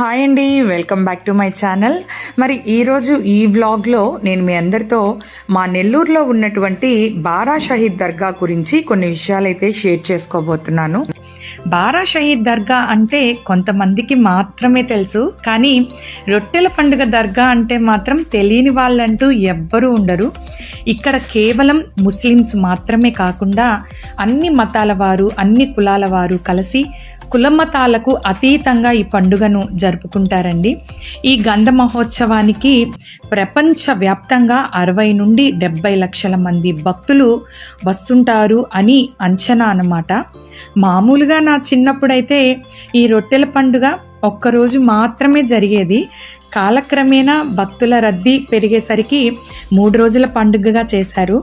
Hi అండి welcome back to my channel. మరి ఈరోజు ఈ వ్లాగ్లో నేను మీ అందరితో మా నెల్లూరులో ఉన్నటువంటి బారా షహీద్ దర్గా గురించి కొన్ని విషయాలైతే షేర్ చేసుకోబోతున్నాను. బారా షహీద్ దర్గా అంటే కొంతమందికి మాత్రమే తెలుసు కానీ రొట్టెల పండుగ దర్గా అంటే మాత్రం తెలియని వాళ్ళంటూ ఎవ్వరూ ఉండరు. ఇక్కడ కేవలం ముస్లిమ్స్ మాత్రమే కాకుండా అన్ని మతాల వారు అన్ని కులాల వారు కలిసి కులమతాలకు అతీతంగా ఈ పండుగను జరుపుకుంటారండి. ఈ గంధ మహోత్సవానికి ప్రపంచవ్యాప్తంగా అరవై నుండి డెబ్బై లక్షల మంది భక్తులు వస్తుంటారు అని అంచనా అన్నమాట. మామూలుగా నా చిన్నప్పుడైతే ఈ రొట్టెల పండుగ ఒక్కరోజు మాత్రమే జరిగేది. కాలక్రమేణా భక్తుల రద్దీ పెరిగేసరికి మూడు రోజుల పండుగగా చేశారు.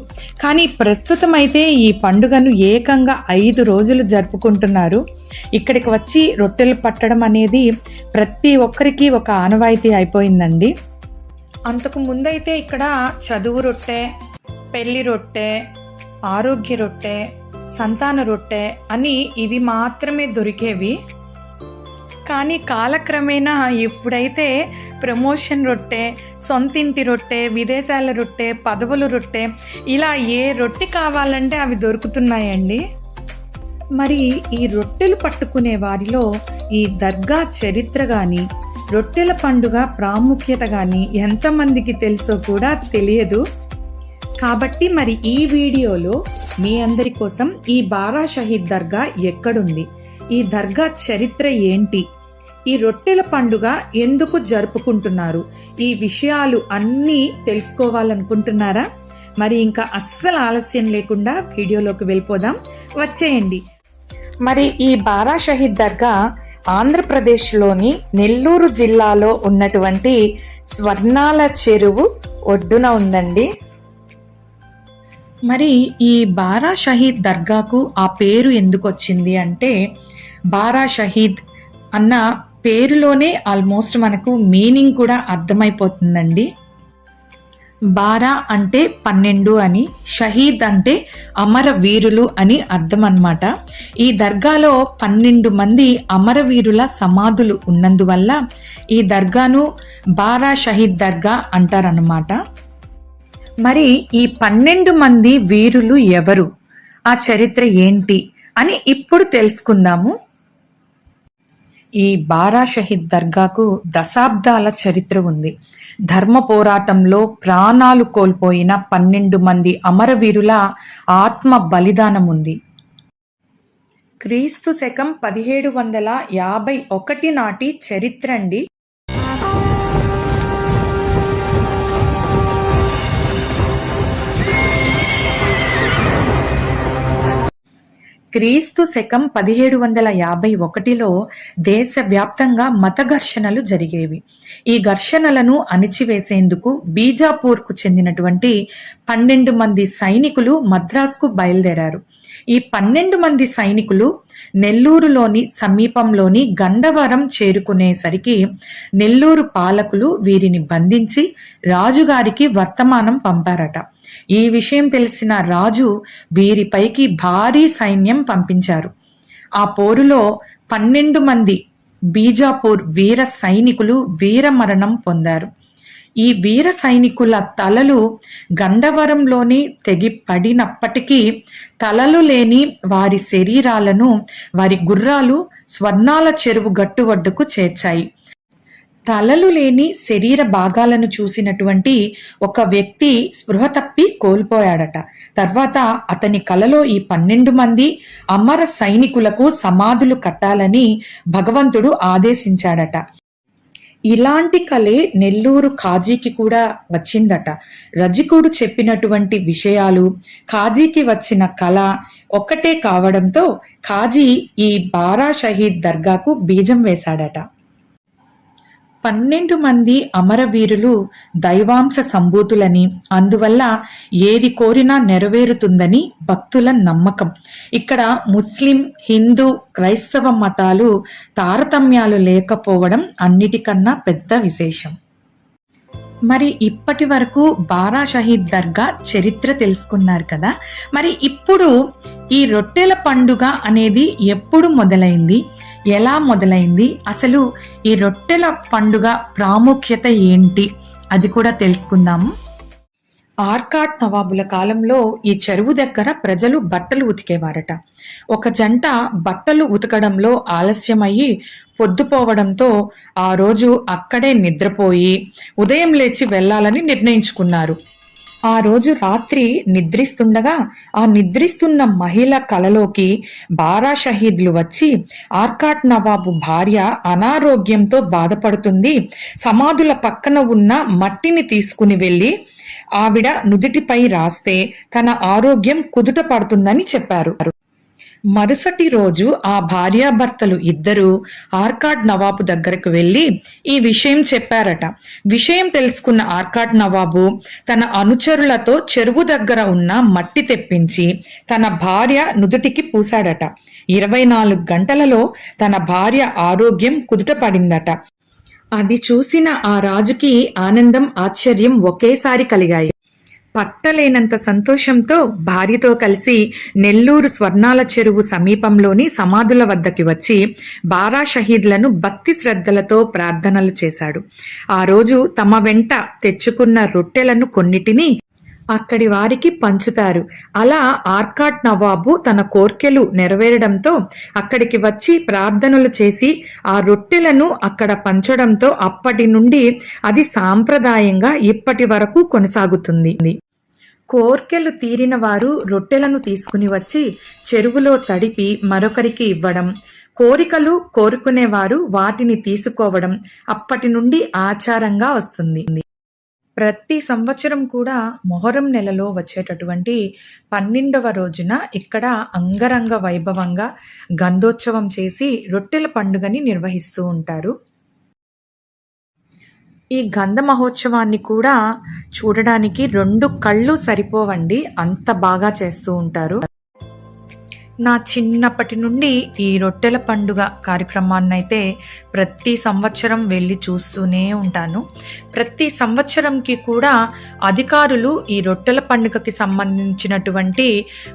కానీ ప్రస్తుతం అయితే ఈ పండుగను ఏకంగా ఐదు రోజులు జరుపుకుంటున్నారు. ఇక్కడికి వచ్చి రొట్టెలు పట్టడం అనేది ప్రతి ఒక్కరికి ఒక ఆనవాయితీ అయిపోయిందండి. అంతకు ముందైతే ఇక్కడ చదువు రొట్టె పెళ్ళి రొట్టె ఆరోగ్య రొట్టె సంతాన రొట్టె అని ఇవి మాత్రమే దొరికేవి. కానీ కాలక్రమేణా ఇప్పుడైతే ప్రమోషన్ రొట్టె సొంతింటి రొట్టె విదేశాల రొట్టె పదవుల రొట్టె ఇలా ఏ రొట్టె కావాలంటే అవి దొరుకుతున్నాయండి. మరి ఈ రొట్టెలు పట్టుకునే వారిలో ఈ దర్గా చరిత్ర కానీ రొట్టెల పండుగ ప్రాముఖ్యత కానీ ఎంతమందికి తెలుసో కూడా తెలియదు. కాబట్టి మరి ఈ వీడియోలో మీ అందరి కోసం ఈ బారా షహీద్ దర్గా ఎక్కడుంది? ఈ దర్గా చరిత్ర ఏంటి? ఈ రొట్టెల పండుగ ఎందుకు జరుపుకుంటున్నారు? ఈ విషయాలు అన్నీ తెలుసుకోవాలనుకుంటున్నారా? మరి ఇంకా అస్సలు ఆలస్యం లేకుండా వీడియోలోకి వెళ్ళిపోదాం. వచ్చేయండి. మరి ఈ బారా షహీద్ దర్గా ఆంధ్రప్రదేశ్లోని నెల్లూరు జిల్లాలో ఉన్నటువంటి స్వర్ణాల చెరువు ఒడ్డున ఉందండి. మరి ఈ బారా షహీద్ దర్గాకు ఆ పేరు ఎందుకు వచ్చింది అంటే బారా షహీద్ అన్న పేరులోనే ఆల్మోస్ట్ మనకు మీనింగ్ కూడా అర్థమైపోతుందండి. బారా అంటే పన్నెండు అని షహీద్ అంటే అమర వీరులు అని అర్థం అన్నమాట. ఈ దర్గాలో పన్నెండు మంది అమరవీరుల సమాధులు ఉన్నందువల్ల ఈ దర్గాను బారా షహీద్ దర్గా అంటారన్నమాట. మరి ఈ పన్నెండు మంది వీరులు ఎవరు? ఆ చరిత్ర ఏంటి? అని ఇప్పుడు తెలుసుకుందాము. ఈ బారా షహీద్ దర్గాకు దశాబ్దాల చరిత్ర ఉంది. ధర్మ పోరాటంలో ప్రాణాలు కోల్పోయిన పన్నెండు మంది అమరవీరుల ఆత్మ బలిదానం ఉంది. క్రీస్తు శకం పదిహేడు వందల యాభై ఒకటి నాటి చరిత్ర అండి. క్రీస్తు శకం పదిహేడు వందల యాభై ఒకటిలో దేశవ్యాప్తంగా మత ఘర్షణలు జరిగేవి. ఈ ఘర్షణలను అణిచివేసేందుకు బీజాపూర్కు చెందినటువంటి పన్నెండు మంది సైనికులు మద్రాసుకు బయలుదేరారు. ఈ పన్నెండు మంది సైనికులు నెల్లూరులోని సమీపంలోని గండవరం చేరుకునేసరికి నెల్లూరు పాలకులు వీరిని బంధించి రాజుగారికి వర్తమానం పంపారట. ఈ విషయం తెలిసిన రాజు వీరిపైకి భారీ సైన్యం పంపించారు. ఆ పోరులో పన్నెండు మంది బీజాపూర్ వీర సైనికులు వీరమరణం పొందారు. ఈ వీర సైనికుల తలలు గంధవరంలోని తెగి పడినప్పటికీ తలలు లేని వారి శరీరాలను వారి గుర్రాలు స్వర్ణాల చెరువు గట్టు వడ్డుకు చేర్చాయి. తలలు లేని శరీర భాగాలను చూసినటువంటి ఒక వ్యక్తి స్పృహ తప్పి కోల్పోయాడట. తర్వాత అతని కలలో ఈ పన్నెండు మంది అమర సైనికులకు సమాధులు కట్టాలని భగవంతుడు ఆదేశించాడట. ఇలాంటి కలే నెల్లూరు కాజీకి కూడా వచ్చిందట. రజికుడు చెప్పినటువంటి విషయాలు కాజీకి వచ్చిన కళ ఒక్కటే కావడంతో కాజీ ఈ బారా షహీద్ దర్గాకు బీజం వేశాడట. పన్నెండు మంది అమరవీరులు దైవాంశ సంభూతులని అందువల్ల ఏది కోరినా నెరవేరుతుందని భక్తుల నమ్మకం. ఇక్కడ ముస్లిం హిందూ క్రైస్తవ మతాలు తారతమ్యాలు లేకపోవడం అన్నిటికన్నా పెద్ద విశేషం. మరి ఇప్పటి వరకు బారా షహీద్ దర్గా చరిత్ర తెలుసుకున్నారు కదా? మరి ఇప్పుడు ఈ రొట్టెల పండుగ అనేది ఎప్పుడు మొదలైంది? ఎలా మొదలైంది? అసలు ఈ రొట్టెల పండుగ ప్రాముఖ్యత ఏంటి? అది కూడా తెలుసుకుందాము ఆర్కాట్ నవాబుల కాలంలో ఈ చెరువు దగ్గర ప్రజలు బట్టలు ఉతికేవారట. ఒక జంట బట్టలు ఉతకడంలో ఆలస్యమయ్యి పొద్దుపోవడంతో ఆ రోజు అక్కడే నిద్రపోయి ఉదయం లేచి వెళ్ళాలని నిర్ణయించుకున్నారు. ఆ రోజు రాత్రి నిద్రిస్తుండగా ఆ నిద్రిస్తున్న మహిళ కలలోకి బారా షహీద్లు వచ్చి ఆర్కాట్ నవాబు భార్య అనారోగ్యంతో బాధపడుతుంది. సమాధుల పక్కన ఉన్న మట్టిని తీసుకుని వెళ్ళి ఆవిడ నుదుటిపై రాస్తే తన ఆరోగ్యం కుదుట పడుతుందని చెప్పారు. మరుసటి రోజు ఆ భార్యాభర్తలు ఇద్దరూ ఆర్కాడ్ నవాబు దగ్గరకు వెళ్ళి ఈ విషయం చెప్పారట. విషయం తెలుసుకున్న ఆర్కాడ్ నవాబు తన అనుచరులతో చెరువు దగ్గర ఉన్న మట్టి తెప్పించి తన భార్య నుదుటికి పూశాడట. ఇరవై నాలుగు గంటలలో తన భార్య ఆరోగ్యం కుదుట పడిందట అది చూసిన ఆ రాజుకి ఆనందం ఆశ్చర్యం ఒకేసారి కలిగాయి. పట్టలేనంత సంతోషంతో భార్యతో కలిసి నెల్లూరు స్వర్ణాల చెరువు సమీపంలోని సమాధుల వద్దకి వచ్చి బారా షహీద్లను భక్తి శ్రద్ధలతో ప్రార్థనలు చేశాడు. ఆ రోజు తమ వెంట తెచ్చుకున్న రొట్టెలను కొన్నిటిని అక్కడి వారికి పంచుతారు. అలా ఆర్కాట్ నవాబు తన కోర్కెలు నెరవేరడంతో అక్కడికి వచ్చి ప్రార్థనలు చేసి ఆ రొట్టెలను అక్కడ పంచడంతో అప్పటి నుండి అది సాంప్రదాయంగా ఇప్పటి వరకు కొనసాగుతుంది. కోర్కెలు తీరిన వారు రొట్టెలను తీసుకుని వచ్చి చెరువులో తడిపి మరొకరికి ఇవ్వడం. కోరికలు కోరుకునేవారు వాటిని తీసుకోవడం అప్పటి నుండి ఆచారంగా వస్తుంది. ప్రతి సంవత్సరం కూడా మొహరం నెలలో వచ్చేటటువంటి పన్నెండవ రోజున ఇక్కడ అంగరంగ వైభవంగా గంధోత్సవం చేసి రొట్టెల పండుగని నిర్వహిస్తూ ఉంటారు. ఈ గంధ మహోత్సవాన్ని కూడా చూడడానికి రెండు కళ్ళు సరిపోవండి. అంత బాగా చేస్తూ ఉంటారు. నా చిన్నప్పటి నుండి ఈ రొట్టెల పండుగ కార్యక్రమాన్ని అయితే ప్రతి సంవత్సరం వెళ్ళి చూస్తూనే ఉంటాను. ప్రతి సంవత్సరంకి కూడా అధికారులు ఈ రొట్టెల పండుగకి సంబంధించినటువంటి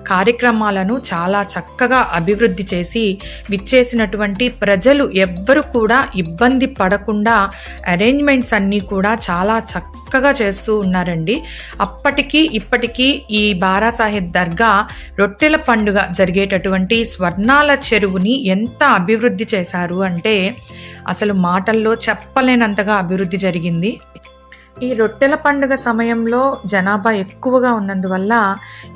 కార్యక్రమాలను చాలా చక్కగా అభివృద్ధి చేసి విచ్చేసినటువంటి ప్రజలు ఎవ్వరు కూడా ఇబ్బంది పడకుండా అరేంజ్మెంట్స్ అన్నీ కూడా చాలా చక్క చక్కగా చేస్తూ ఉన్నారండి. అప్పటికి ఇప్పటికీ ఈ బారాసాహెబ్ దర్గా రొట్టెల పండుగ జరిగేటటువంటి స్వర్ణాల చెరువుని ఎంత అభివృద్ధి చేశారు అంటే అసలు మాటల్లో చెప్పలేనంతగా అభివృద్ధి జరిగింది. ఈ రొట్టెల పండుగ సమయంలో జనాభా ఎక్కువగా ఉన్నందువల్ల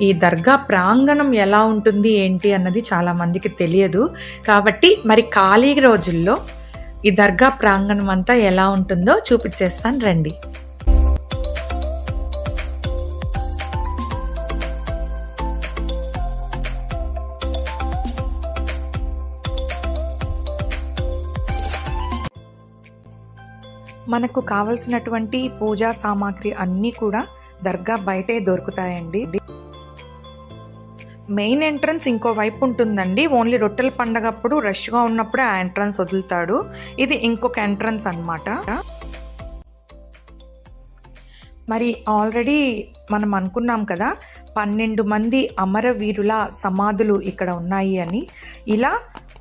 ఈ దర్గా ప్రాంగణం ఎలా ఉంటుంది ఏంటి అన్నది చాలా మందికి తెలియదు. కాబట్టి మరి ఖాళీ రోజుల్లో ఈ దర్గా ప్రాంగణం అంతా ఎలా ఉంటుందో చూపించేస్తాను రండి. మనకు కావలసినటువంటి పూజా సామాగ్రి అన్నీ కూడా దర్గా బయటే దొరుకుతాయండి. మెయిన్ ఎంట్రన్స్ ఇంకో వైపు ఉంటుందండి. ఓన్లీ రొట్టెల పండగప్పుడు రష్గా ఉన్నప్పుడే ఆ ఎంట్రన్స్ వదులుతాడు. ఇది ఇంకొక ఎంట్రన్స్ అనమాట మరి ఆల్రెడీ మనం అనుకున్నాం కదా పన్నెండు మంది అమరవీరుల సమాధులు ఇక్కడ ఉన్నాయి అని. ఇలా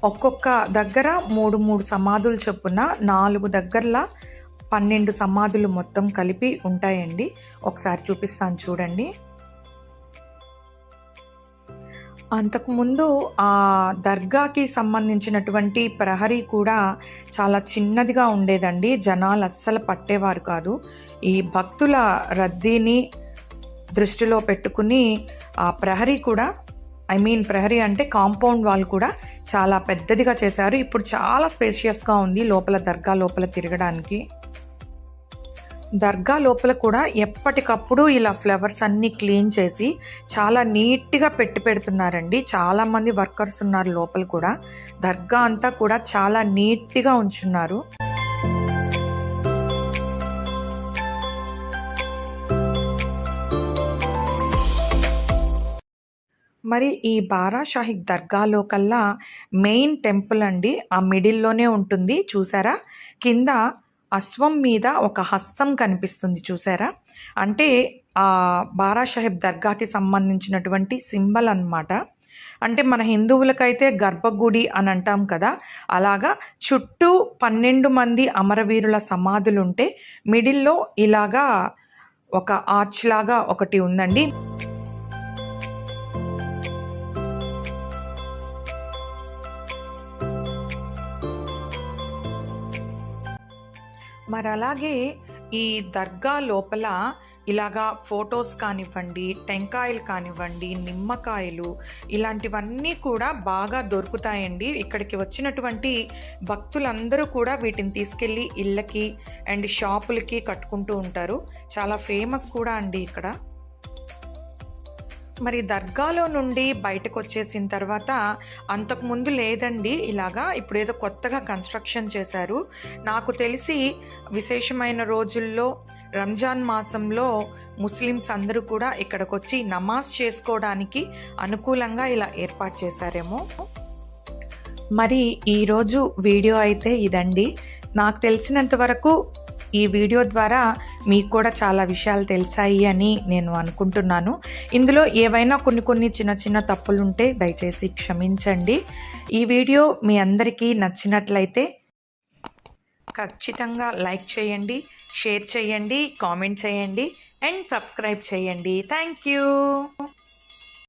ఒక్కొక్క దగ్గర మూడు మూడు సమాధులు చొప్పున నాలుగు దగ్గరలా పన్నెండు సమాధులు మొత్తం కలిపి ఉంటాయండి. ఒకసారి చూపిస్తాను చూడండి. అంతకుముందు ఆ దర్గాకి సంబంధించినటువంటి ప్రహరీ కూడా చాలా చిన్నదిగా ఉండేదండి. జనాలు అస్సలు పట్టేవారు కాదు. ఈ భక్తుల రద్దీని దృష్టిలో పెట్టుకుని ఆ ప్రహరీ కూడా ఐ మీన్ ప్రహరీ అంటే కాంపౌండ్ వాల్ కూడా చాలా పెద్దదిగా చేశారు. ఇప్పుడు చాలా స్పేషియస్గా ఉంది లోపల దర్గా లోపల తిరగడానికి. దర్గా లోపల కూడా ఎప్పటికప్పుడు ఇలా ఫ్లవర్స్ అన్నీ క్లీన్ చేసి చాలా నీట్గా పెట్టి పెడుతున్నారండి. చాలామంది వర్కర్స్ ఉన్నారు లోపల కూడా. దర్గా అంతా కూడా చాలా నీట్గా ఉంచున్నారు. మరి ఈ బారా షాహిద్ దర్గాలో కల్లా మెయిన్ టెంపుల్ అండి. ఆ మిడిల్లోనే ఉంటుంది. చూసారా? కింద అశ్వం మీద ఒక హస్తం కనిపిస్తుంది చూసారా? అంటే ఆ దర్గాకి సంబంధించినటువంటి సింబల్ అన్నమాట. అంటే మన హిందువులకైతే గర్భగుడి అని అంటాం కదా. అలాగా చుట్టూ పన్నెండు మంది అమరవీరుల సమాధులు ఉంటే మిడిల్లో ఇలాగా ఒక ఆర్చ్ లాగా ఒకటి ఉందండి. మరి అలాగే ఈ దర్గా లోపల ఇలాగా ఫొటోస్ కానివ్వండి టెంకాయలు కానివ్వండి నిమ్మకాయలు ఇలాంటివన్నీ కూడా బాగా దొరుకుతాయండి. ఇక్కడికి వచ్చినటువంటి భక్తులందరూ కూడా వీటిని తీసుకెళ్ళి ఇళ్ళకి అండ్ షాపులకి కట్టుకుంటూ ఉంటారు. చాలా ఫేమస్ కూడా అండి ఇక్కడ. మరి దర్గాలో నుండి బయటకు వచ్చేసిన తర్వాత అంతకుముందు లేదండి. ఇలాగా ఇప్పుడు ఏదో కొత్తగా కన్స్ట్రక్షన్ చేశారు. నాకు తెలిసి విశేషమైన రోజుల్లో రంజాన్ మాసంలో ముస్లిమ్స్ అందరూ కూడా ఇక్కడికి వచ్చి నమాజ్ చేసుకోవడానికి అనుకూలంగా ఇలా ఏర్పాటు చేశారేమో. మరి ఈరోజు వీడియో అయితే ఇదండి. నాకు తెలిసినంత వరకు ఈ వీడియో ద్వారా మీకు కూడా చాలా విషయాలు తెలిసాయి అని నేను అనుకుంటున్నాను. ఇందులో ఏవైనా కొన్ని కొన్ని చిన్న చిన్న తప్పులు ఉంటే దయచేసి క్షమించండి. ఈ వీడియో మీ అందరికీ నచ్చినట్లయితే ఖచ్చితంగా లైక్ చేయండి షేర్ చేయండి కామెంట్ చేయండి అండ్ సబ్స్క్రైబ్ చేయండి. Thank you.